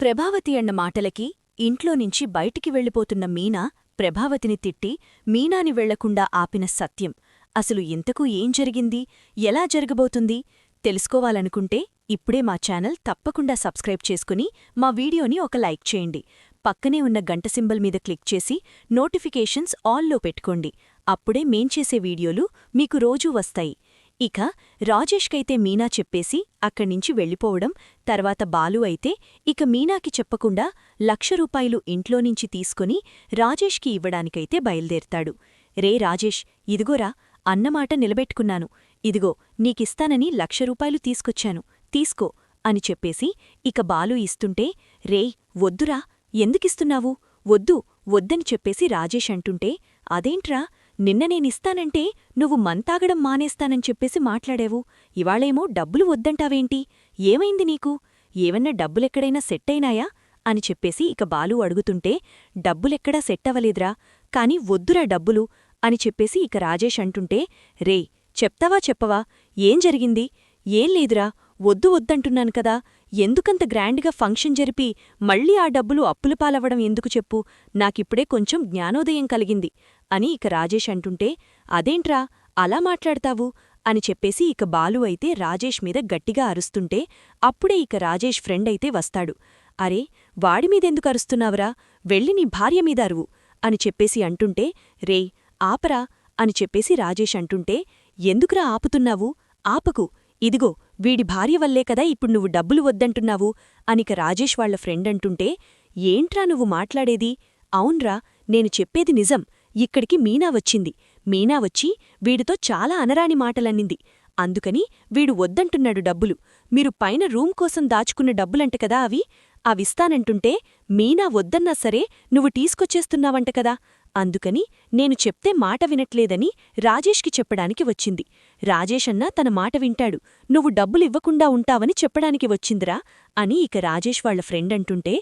ప్రభావతి అన్న మాటలకి ఇంట్లో నుంచి బయటికి వెళ్ళిపోతున్న మీనా ప్రభావతిని తిట్టి మీనాని వెళ్ళకుండా ఆపిన సత్యం. అసలు ఇంతకు ఏం జరిగింది? ఎలా జరగబోతుంది? తెలుసుకోవాలనుకుంటే ఇప్పుడే మా ఛానల్ తప్పకుండా సబ్స్క్రైబ్ చేసుకుని మా వీడియోని ఒక లైక్ చేయండి. పక్కనే ఉన్న గంట సింబల్ మీద క్లిక్ చేసి నోటిఫికేషన్స్ ఆల్లో పెట్టుకోండి. అప్పుడే మేం చేసే వీడియోలు మీకు రోజూ వస్తాయి. ఇక రాజేష్కైతే మీనా చెప్పేసి అక్కడ్నించి వెళ్ళిపోవడం తర్వాత బాలు అయితే ఇక మీనాకి చెప్పకుండా లక్ష రూపాయలు ఇంట్లోనించి తీసుకుని రాజేష్కి ఇవ్వడానికైతే బయలుదేరతాడు. రే రాజేష్ ఇదిగోరా అన్నమాట నిలబెట్టుకున్నాను. ఇదిగో నీకిస్తానని లక్ష రూపాయలు తీసుకొచ్చాను. తీసుకో అని చెప్పేసి ఇక బాలు ఇస్తుంటే రేయ్ వద్దురా ఎందుకిస్తున్నావు? వద్దు వద్దని చెప్పేసి రాజేష్ అంటుంటే అదేంట్రా నిన్న నేనిస్తానంటే నువ్వు మంతాగడం మానేస్తానని చెప్పేసి మాట్లాడావు. ఇవాళేమో డబ్బులు వద్దంటావేంటి? ఏమైంది నీకు? ఏవన్నా డబ్బులెక్కడైనా సెట్టయినాయా? అని చెప్పేసి ఇక బాలు అడుగుతుంటే డబ్బులెక్కడా సెట్టవలేదురా కాని వద్దురా డబ్బులు అని చెప్పేసి ఇక రాజేష్ అంటుంటే రే చెప్తావా చెప్పవా? ఏం జరిగింది? ఏం లేదురా. వద్దు వద్దంటున్నాను కదా. ఎందుకంత గ్రాండ్గా ఫంక్షన్ జరిపి మళ్ళీ ఆ డబ్బులు అప్పులపాలవ్వడం ఎందుకు చెప్పు? నాకిప్పుడే కొంచెం జ్ఞానోదయం కలిగింది. అని ఇక రాజేష్ అంటుంటే అదేంట్రా? అలా మాట్లాడతావు? అని చెప్పేసి ఇక బాలు అయితే రాజేష్ మీద గట్టిగా అరుస్తుంటే అప్పుడే ఇక రాజేష్ ఫ్రెండ్ అయితే వస్తాడు. అరే వాడిమీదెందుకు అరుస్తున్నావురా? వెళ్ళి నీ భార్య మీద అరువు. అని చెప్పేసి అంటుంటే రేయ్ ఆపరా. అని చెప్పేసి రాజేష్ అంటుంటే ఎందుకురా ఆపుతున్నావు? ఆపకు. ఇదిగో వీడి భార్య వల్లే కదా ఇప్పుడు నువ్వు డబ్బులు వద్దంటున్నావు అనిక రాజేష్ వాళ్ళ ఫ్రెండ్ అంటుంటే ఏంట్రా నువ్వు మాట్లాడేది? అవున్రా నేను చెప్పేది నిజం. ఇక్కడికి మీనా వచ్చింది. మీనా వచ్చి వీడితో చాలా అనరాని మాటలన్నింది. అందుకని వీడు వద్దంటున్నాడు డబ్బులు. మీరు పైన రూమ్ కోసం దాచుకున్న డబ్బులంట కదా అవి. అవిస్తానంటుంటే మీనా వద్దన్నా సరే నువ్వు తీసుకొచ్చేస్తున్నావంట కదా. అందుకని నేను చెప్తే మాట వినట్లేదని రాజేష్కి చెప్పడానికి వచ్చింది. రాజేషన్నా తన మాట వింటాడు. నువ్వు డబ్బులివ్వకుండా ఉంటావని చెప్పడానికి వచ్చిందిరా అని ఇక రాజేష్ వాళ్ళ ఫ్రెండ్ అంటుంటే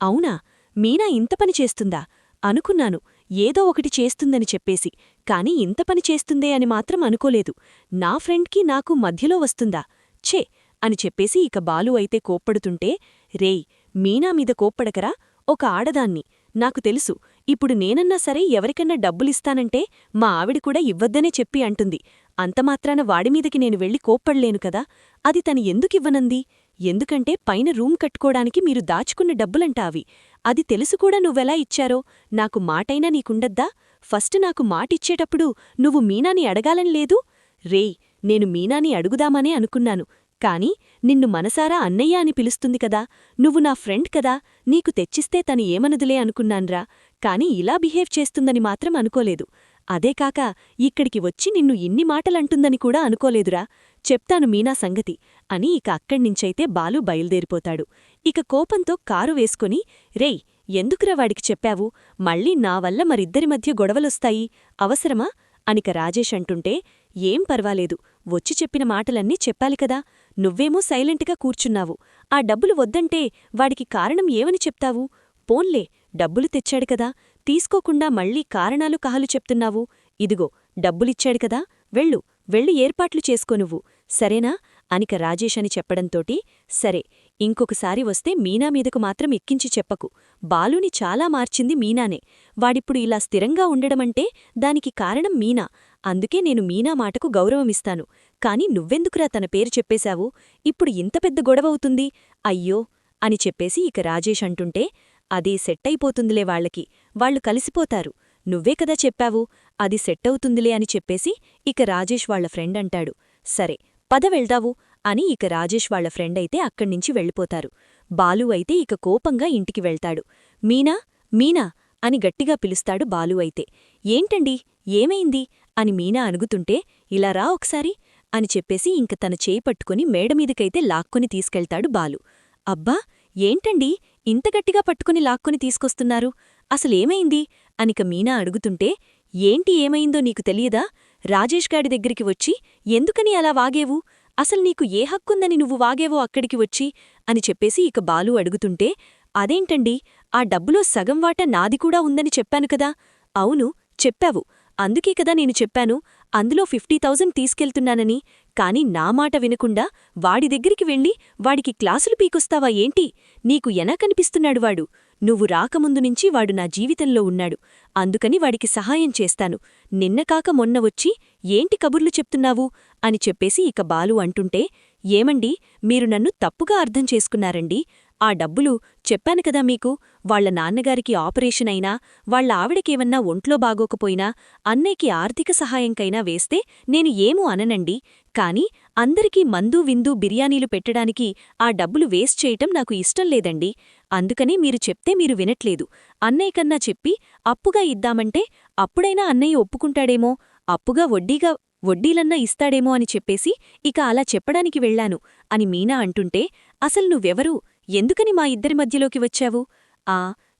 అవునా? మీనా ఇంత పని చేస్తుందా? అనుకున్నాను. ఏదో ఒకటి చేస్తుందని చెప్పేసి. కాని ఇంత పని చేస్తుందే అని మాత్రం అనుకోలేదు. నా ఫ్రెండ్కి నాకు మధ్యలో వస్తుందా? ఛే! అని చెప్పేసి ఇక బాలు అయితే కోప్పడుతుంటే రేయ్ మీనా మీద కోప్పడకరా? ఒక ఆడదాన్ని. నాకు తెలుసు. ఇప్పుడు నేనన్నా సరే ఎవరికన్నా డబ్బులిస్తానంటే మా ఆవిడ కూడా ఇవ్వద్దనే చెప్పి అంటుంది. అంతమాత్రాన వాడిమీదకి నేను వెళ్ళి కోప్పడలేను కదా. అది తను ఎందుకివ్వనంది ఎందుకంటే పైన రూమ్ కట్టుకోడానికి మీరు దాచుకున్న డబ్బులంటా అవి. అది తెలుసుకూడా నువ్వెలా ఇచ్చారో? నాకు మాటైనా నీకుండద్దా? ఫస్ట్ నాకు మాటిచ్చేటప్పుడు నువ్వు మీనాని అడగాలని లేదు? రేయ్ నేను మీనాని అడుగుదామనే అనుకున్నాను. కాని నిన్ను మనసారా అన్నయ్య అని పిలుస్తుంది కదా. నువ్వు నా ఫ్రెండ్ కదా. నీకు తెచ్చిస్తే తను ఏమనదులే అనుకున్నాన్రా. కాని ఇలా బిహేవ్ చేస్తుందని మాత్రం అనుకోలేదు. అదేకాక ఇక్కడికి వచ్చి నిన్ను ఇన్ని మాటలంటుందని కూడా అనుకోలేదురా. చెప్తాను మీనా సంగతి అని ఇక అక్కడ్నించైతే బాలు బయల్దేరిపోతాడు. ఇక కోపంతో కారు వేసుకుని రేయ్ ఎందుకురా వాడికి చెప్పావు? మళ్ళీ నా వల్ల మరిద్దరి మధ్య గొడవలొస్తాయి. అవసరమా? అనిక రాజేష్ అంటుంటే ఏం పర్వాలేదు. వచ్చి చెప్పిన మాటలన్నీ చెప్పాలి కదా. నువ్వేమో సైలెంట్గా కూర్చున్నావు. ఆ డబ్బులు వద్దంటే వాడికి కారణం ఏమని చెప్తావు? పోన్లే డబ్బులు తెచ్చాడు కదా. తీసుకోకుండా మళ్ళీ కారణాలు కహలు చెప్తున్నావు. ఇదిగో డబ్బులిచ్చాడు కదా. వెళ్ళు వెళ్ళి ఏర్పాట్లు చేసుకో నువ్వు. సరేనా? అనిక రాజేష్ అని చెప్పడంతోటి సరే ఇంకొకసారి వస్తే మీనా మీదకు మాత్రం ఎక్కించి చెప్పకు. బాలుని చాలా మార్చింది మీనానే. వాడిప్పుడు ఇలా స్థిరంగా ఉండడమంటే దానికి కారణం మీనా. అందుకే నేను మీనా మాటకు గౌరవమిస్తాను. కాని నువ్వెందుకురా తన పేరు చెప్పేశావు? ఇప్పుడు ఇంత పెద్ద గొడవవుతుంది అయ్యో! అని చెప్పేసి ఇక రాజేష్ అంటుంటే అది సెట్టయిపోతుందిలే వాళ్ళకి వాళ్ళు కలిసిపోతారు. నువ్వే కదా చెప్పావు? అది సెట్టవుతుందిలే అని చెప్పేసి ఇక రాజేష్ వాళ్ళ ఫ్రెండ్ అంటాడు. సరే పద వెళ్దావు అని ఇక రాజేష్ వాళ్ళ ఫ్రెండైతే అక్కడ్నించి వెళ్ళిపోతారు. బాలు అయితే ఇక కోపంగా ఇంటికి వెళ్తాడు. మీనా మీనా అని గట్టిగా పిలుస్తాడు బాలు అయితే. ఏంటండి ఏమైంది? అని మీనా అనుగుతుంటే ఇలా రా ఒకసారి అని చెప్పేసి ఇంక తన చేయి పట్టుకుని మేడమీదకైతే లాక్కొని తీసుకెళ్తాడు బాలు. అబ్బా ఏంటండి? ఇంత గట్టిగా పట్టుకుని లాక్కొని తీసుకొస్తున్నారు? అసలేమైంది? అనిక మీనా అడుగుతుంటే ఏంటి ఏమైందో నీకు తెలియదా? రాజేష్ గాడి దగ్గరికి వచ్చి ఎందుకని అలా వాగేవు? అసలు నీకు ఏ హక్కుందని నువ్వు వాగేవో అక్కడికి వచ్చి? అని చెప్పేసి ఇక బాలు అడుగుతుంటే అదేంటండి? ఆ డబ్బులో సగం వాట నాది కూడా ఉందని చెప్పాను కదా. అవును చెప్పావు. అందుకే కదా నేను చెప్పాను. అందులో ఫిఫ్టీ థౌజండ్ తీసుకెళ్తున్నానని. కాని నా మాట వినకుండా వాడి దగ్గరికి వెళ్ళి వాడికి క్లాసులు పీకొస్తావా ఏంటి? నీకు ఎనా కనిపిస్తున్నాడు వాడు? నువ్వు రాకముందు నుంచి వాడు నా జీవితంలో ఉన్నాడు. అందుకని వాడికి సహాయం చేస్తాను. నిన్న కాక మొన్న వచ్చి ఏంటి కబుర్లు చెప్తున్నావు? అని చెప్పేసి ఇక బాలు అంటుంటే ఏమండి మీరు నన్ను తప్పుగా అర్థం చేసుకున్నారండి. ఆ డబ్బులు చెప్పాను కదా మీకు వాళ్ళ నాన్నగారికి ఆపరేషన్ అయినా వాళ్ళ ఆవిడకేమన్నా ఒంట్లో బాగోకపోయినా అన్నయ్యకి ఆర్థిక సహాయంకైనా వేస్తే నేను ఏమూ అననండి. కాని అందరికీ మందు విందు బిర్యానీలు పెట్టడానికి ఆ డబ్బులు వేస్ట్ చేయటం నాకు ఇష్టం లేదండి. అందుకని మీరు చెప్తే మీరు వినట్లేదు. అన్నయ్య కన్నా చెప్పి అప్పుగా ఇద్దామంటే అప్పుడైనా అన్నయ్య ఒప్పుకుంటాడేమో అప్పుగా వడ్డీగా వడ్డీలన్నా ఇస్తాడేమో అని చెప్పేసి ఇక అలా చెప్పడానికి వెళ్ళాను అని మీనా అంటుంటే అసలు నువ్వెవరు? ఎందుకని మా ఇద్దరి మధ్యలోకి వచ్చావు? ఆ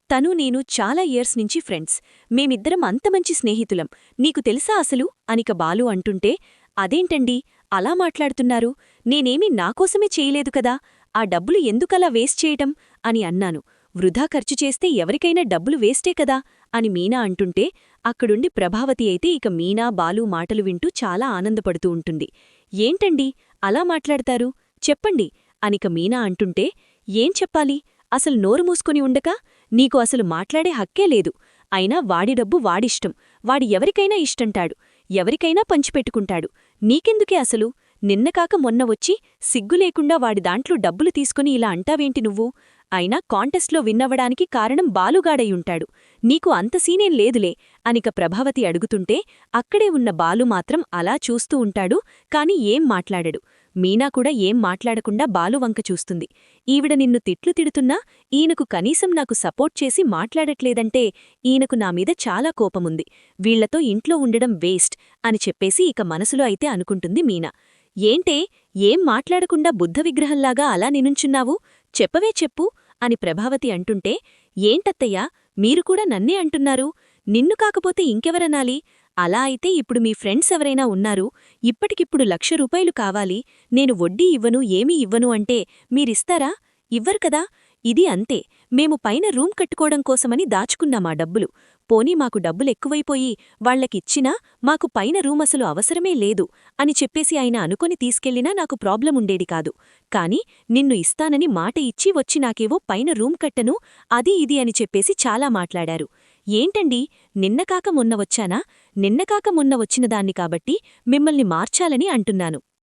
తను నేను చాలా ఇయర్స్ నుంచి ఫ్రెండ్స్. మేమిద్దరం అంత మంచి స్నేహితులం. నీకు తెలుసా అసలు? అనిక బాలు అంటుంటే అదేంటండి? అలా మాట్లాడుతున్నారు. నేనేమీ నాకోసమే చేయలేదు కదా. ఆ డబ్బులు ఎందుకలా వేస్ట్ చేయటం? అని అన్నాను. వృధా ఖర్చు చేస్తే ఎవరికైనా డబ్బులు వేస్టే కదా? అని మీనా అంటుంటే అక్కడుండి ప్రభావతి అయితే ఇక మీనా బాలు మాటలు వింటూ చాలా ఆనందపడుతూ ఉంటుంది. ఏంటండి? అలా మాట్లాడతారు? చెప్పండి. అనిక మీనా అంటుంటే ఏం చెప్పాలి? అసలు నోరు మూసుకొని ఉండక? నీకు అసలు మాట్లాడే హక్కే లేదు. అయినా వాడి డబ్బు వాడిష్టం. వాడి ఎవరికైనా ఇష్టంటాడు. ఎవరికైనా పంచిపెట్టుకుంటాడు. నీకెందుకే అసలు? నిన్నకాక మొన్న వచ్చి సిగ్గు లేకుండా వాడి దాంట్లో డబ్బులు తీసుకుని ఇలా అంటావేంటి నువ్వు? అయినా కాంటెస్ట్లో విన్నవడానికి కారణం బాలుగాడయ్యుంటాడు. నీకు అంత సీనేం లేదులే అనిక ప్రభావతి అడుగుతుంటే అక్కడే ఉన్న బాలు మాత్రం అలా చూస్తూ ఉంటాడు కాని ఏం మాట్లాడడు. మీనా కూడా ఏం మాట్లాడకుండా బాలువంక చూస్తుంది. ఈవిడ నిన్ను తిట్లు తిడుతున్నా ఈయనకు కనీసం నాకు సపోర్ట్ చేసి మాట్లాడట్లేదంటే ఈయనకు నామీద చాలా కోపముంది. వీళ్ళతో ఇంట్లో ఉండడం వేస్ట్ అని చెప్పేసి ఇక మనసులో అయితే అనుకుంటుంది మీనా. ఏంటే ఏం మాట్లాడకుండా బుద్ధ విగ్రహంలాగా అలా నినుంచున్నావు? చెప్పవే చెప్పు అని ప్రభావతి అంటుంటే ఏంటత్తయ్యా మీరు కూడా నన్నే అంటున్నారు? నిన్ను కాకపోతే ఇంకెవరనాలి? అలా అయితే ఇప్పుడు మీ ఫ్రెండ్స్ ఎవరైనా ఉన్నారు ఇప్పటికిప్పుడు లక్ష రూపాయలు కావాలి నేను వడ్డీ ఇవ్వను ఏమీ ఇవ్వను అంటే మీరిస్తారా? ఇవ్వరు కదా? ఇది అంతే. మేము పైన రూమ్ కట్టుకోవడం కోసమని దాచుకున్నామా డబ్బులు. పోనీ మాకు డబ్బులెక్కువైపోయి వాళ్ళకిచ్చినా మాకు పైన రూమ్ అసలు అవసరమే లేదు అని చెప్పేసి ఆయన అనుకొని తీసుకెళ్ళినా నాకు ప్రాబ్లం ఉండేది కాదు. కాని నిన్ను ఇస్తానని మాట ఇచ్చి వచ్చి నాకేవో పైన రూమ్ కట్టను అది ఇది అని చెప్పేసి చాలా మాట్లాడారు. ఏంటండి? నిన్నకాక మొన్న వచ్చానా? నిన్నకాక మొన్న వచ్చినదాన్ని కాబట్టి మిమ్మల్ని మార్చాలని అంటున్నాను.